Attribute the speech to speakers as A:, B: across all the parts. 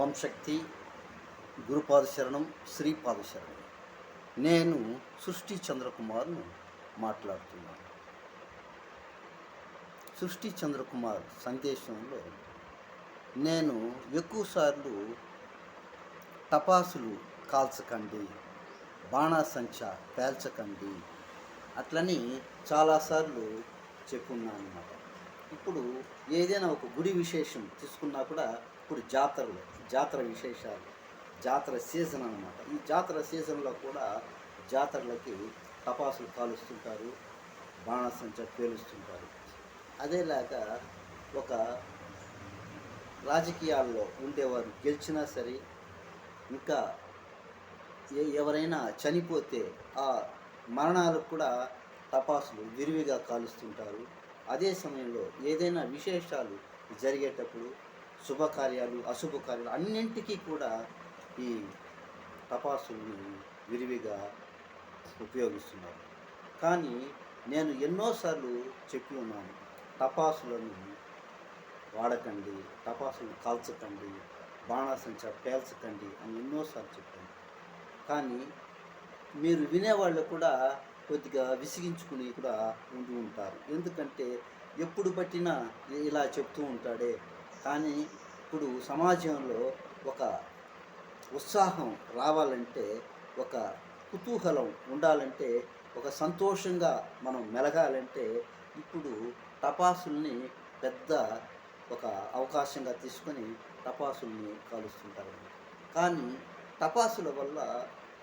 A: ఓం శక్తి గురుపాదశరణం నేను సృష్టి చంద్రకుమార్ను మాట్లాడుతున్నాను. సృష్టి చంద్రకుమార్ సందేశంలో నేను ఎక్కువసార్లు టపాసులు కాల్చకండి బాణాసంచ పేల్చకండి అట్లని చాలాసార్లు చెప్పున్నాను అన్నమాట ఇప్పుడు ఏదైనా ఒక గుడి విశేషం తీసుకున్నా కూడా ఇప్పుడు జాతరలు జాతర విశేషాలు జాతర సీజన్ అన్నమాట. ఈ జాతర సీజన్లో కూడా జాతరలకి టపాసులు కాలుస్తుంటారు బాణసంచ పేలుస్తుంటారు. అదేలాగా ఒక రాజకీయాల్లో ఉండేవారు గెలిచినా సరే ఇంకా ఏ ఎవరైనా చనిపోతే ఆ మరణాలకు కూడా టపాసులు విరివిగా కాలుస్తుంటారు. అదే సమయంలో ఏదైనా విశేషాలు జరిగేటప్పుడు శుభకార్యాలు అశుభ కార్యాలు అన్నింటికీ కూడా ఈ టపాసుల్ని విరివిగా ఉపయోగిస్తున్నారు. కానీ నేను ఎన్నోసార్లు చెప్పి ఉన్నాను టపాసులను వాడకండి టపాసులు కాల్చకండి బాణాసంచ పేల్చకండి అని ఎన్నోసార్లు చెప్పాను. కానీ మీరు వినేవాళ్ళు కూడా కొద్దిగా విసిగించుకుని కూడా ఉంటూ ఉంటారు. ఎందుకంటే ఎప్పుడు పట్టినా ఇలా చెప్తూ ఉంటాడే కానీ ఇప్పుడు సమాజంలో ఒక ఉత్సాహం రావాలంటే ఒక కుతూహలం ఉండాలంటే ఒక సంతోషంగా మనం మెలగాలంటే ఇప్పుడు టపాసుల్ని పెద్ద ఒక అవకాశంగా తీసుకొని టపాసుల్ని కాలుస్తుంటారు కానీ టపాసుల వల్ల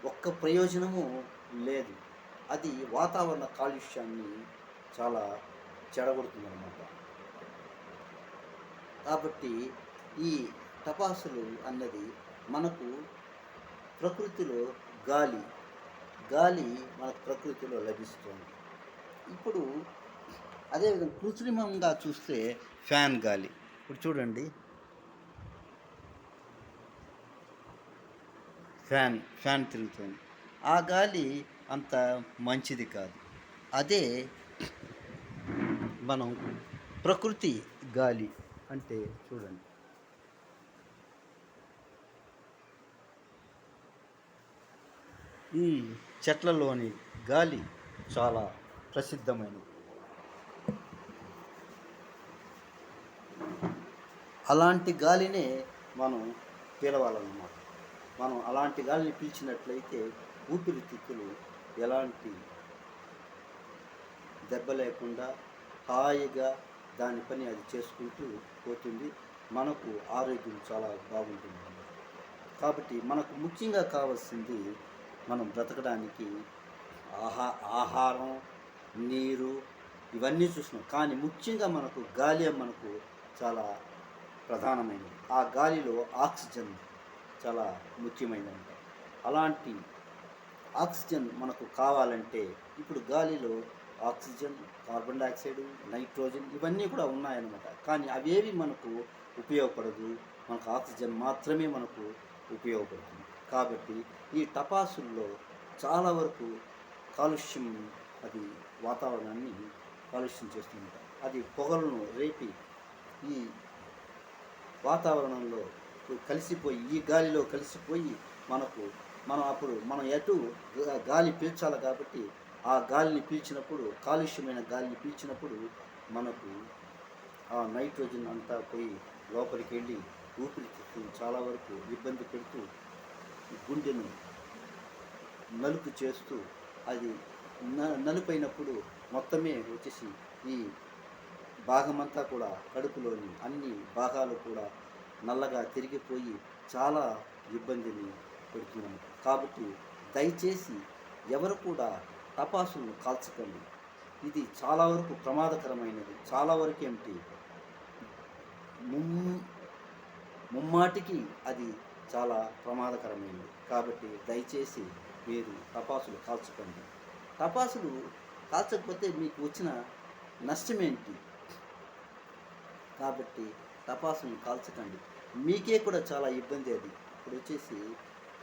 A: ఒక్క ప్రయోజనము లేదు. అది వాతావరణ కాలుష్యాన్ని చాలా చెడగొడుతుందన్నమాట. కాబట్టి ఈ టపాసులు అన్నది మనకు ప్రకృతిలో గాలి గాలి మనకు ప్రకృతిలో లభిస్తుంది. ఇప్పుడు అదేవిధంగా కృత్రిమంగా చూస్తే ఫ్యాన్ గాలి. ఇప్పుడు చూడండి. ఫ్యాన్ ఫ్యాన్ తిరుగుతుంది. ఆ గాలి అంత మంచిది కాదు. అదే మనం ప్రకృతి గాలి. అంటే చూడండి. ఈ చెట్లలోని గాలి చాలా ప్రసిద్ధమైనది. అలాంటి గాలినే మనం పీలవాలన్నమాట. మనం అలాంటి గాలిని పీల్చినట్లయితే ఊపిరితిత్తులు ఎలాంటి దెబ్బ లేకుండా హాయిగా దాని పని అది చేసుకుంటూ పోతుంది. మనకు ఆరోగ్యం చాలా బాగుంటుంది. కాబట్టి మనకు ముఖ్యంగా కావాల్సింది మనం బ్రతకడానికి ఆహా ఆహారం నీరు ఇవన్నీ చూసినాం కానీ ముఖ్యంగా మనకు గాలి మనకు చాలా ప్రధానమైనది. ఆ గాలిలో ఆక్సిజన్ చాలా ముఖ్యమైనది. అలాంటి ఆక్సిజన్ మనకు కావాలంటే ఇప్పుడు గాలిలో ఆక్సిజన్ కార్బన్ డైఆక్సైడ్ నైట్రోజన్ ఇవన్నీ కూడా ఉన్నాయన్నమాట. కానీ అవేవి మనకు ఉపయోగపడదు. మనకు ఆక్సిజన్ మాత్రమే మనకు ఉపయోగపడుతుంది. కాబట్టి ఈ టపాసుల్లో చాలా వరకు కాలుష్యం అది వాతావరణాన్ని కాలుష్యం చేస్తుంట అది పొగలను రేపి ఈ వాతావరణంలో కలిసిపోయి ఈ గాలిలో కలిసిపోయి మనకు మనం అప్పుడు మనం ఎటు గాలి పీల్చాలి కాబట్టి ఆ గాలిని పీల్చినప్పుడు కాలుష్యమైన గాలిని పీల్చినప్పుడు మనకు ఆ నైట్రోజన్ అంతా పోయి లోపలికి వెళ్ళి ఊపిరితిత్తులు చాలా వరకు ఇబ్బంది పెడుతూ గుండెను నలుపు చేస్తూ అది న నలుపైనప్పుడు మొత్తమే వచ్చేసి ఈ భాగమంతా కూడా కడుపులోని అన్ని భాగాలు కూడా నల్లగా తిరిగిపోయి చాలా ఇబ్బందిని పెడుతున్నాము కాబట్టి దయచేసి ఎవరు కూడా టపాసులను కాల్చకండి. ఇది చాలా వరకు ప్రమాదకరమైనది. చాలా వరకు ఏమిటి? ముమ్మాటికి అది చాలా ప్రమాదకరమైనది. కాబట్టి దయచేసి మీరు టపాసులు కాల్చకండి. టపాసులు కాల్చకపోతే మీకు వచ్చిన నష్టమేంటి? కాబట్టి టపాసులను కాల్చకండి. మీకే కూడా చాలా ఇబ్బంది అది. ఇప్పుడు వచ్చేసి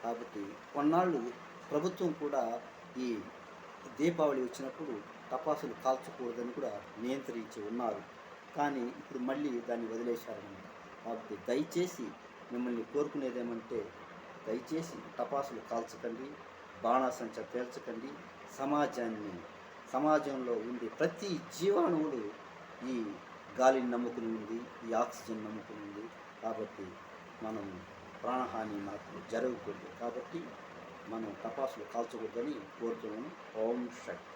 A: కాబట్టి కొన్నాళ్ళు ప్రభుత్వం కూడా ఈ దీపావళి వచ్చినప్పుడు టపాసులు కాల్చకూడదని కూడా నియంత్రించి ఉన్నారు. కానీ ఇప్పుడు మళ్ళీ దాన్ని వదిలేశారని కాబట్టి దయచేసి మిమ్మల్ని కోరుకునేది ఏమంటే దయచేసి టపాసులు కాల్చకండి బాణాసంచ పేల్చకండి. సమాజాన్ని సమాజంలో ఉండే ప్రతి జీవాణువుడు ఈ గాలిని నమ్ముకుని ఉంది ఈ ఆక్సిజన్ నమ్ముకుని ఉంది కాబట్టి మనం ప్రాణహాని మనకు జరగకూడదు. కాబట్టి మనం తపాసులు కాల్చకూడదని కోరుతున్నాను. ఓం శక్తి.